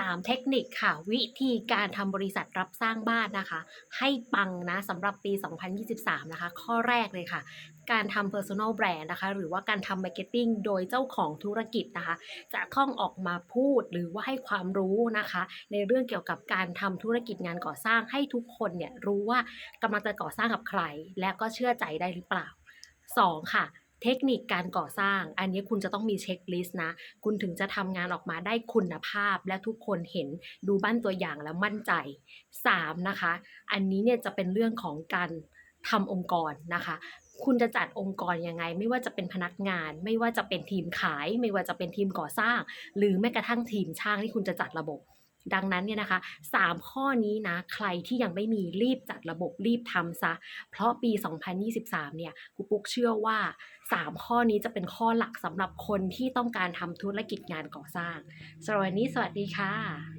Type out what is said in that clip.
3 เทคนิคค่ะ วิธีการทำบริษัทรับสร้างบ้านนะคะ ให้ปังนะสำหรับปี 2023 นะคะ ข้อแรกเลยค่ะ การทำ personal brand นะคะ หรือว่าการทำ marketing โดยเจ้าของธุรกิจนะคะ จะต้องออกมาพูดหรือว่าให้ความรู้นะคะ ในเรื่องเกี่ยวกับการทำธุรกิจงานก่อสร้างให้ทุกคนเนี่ยรู้ว่ากำลังจะก่อสร้างกับใคร และก็เชื่อใจได้หรือเปล่า 2. ค่ะ เทคนิคการก่อสร้าง อันนี้คุณจะต้องมีเช็คลิสต์นะ คุณถึงจะทำงานออกมาได้คุณภาพ และทุกคนเห็นดูบ้านตัวอย่างแล้วมั่นใจ 3. นะคะ อันนี้เนี่ยจะเป็นเรื่องของการทำองค์กรนะคะ คุณจะจัดองค์กรยังไง ไม่ว่าจะเป็นพนักงาน ไม่ว่าจะเป็นทีมขาย ไม่ว่าจะเป็นทีมก่อสร้าง หรือแม้กระทั่งทีมช่างที่คุณจะจัดระบบ ดังนั้นเนี่ยนะคะ 3 ข้อนี้นะใครที่ยังไม่มีรีบจัดระบบรีบทำซะ เพราะปี 2023 เนี่ยครูปุ๊กเชื่อว่า 3 ข้อนี้จะเป็นข้อหลักสำหรับคนที่ต้องการทำธุรกิจงานก่อสร้างสำหรับวันนี้สวัสดีค่ะ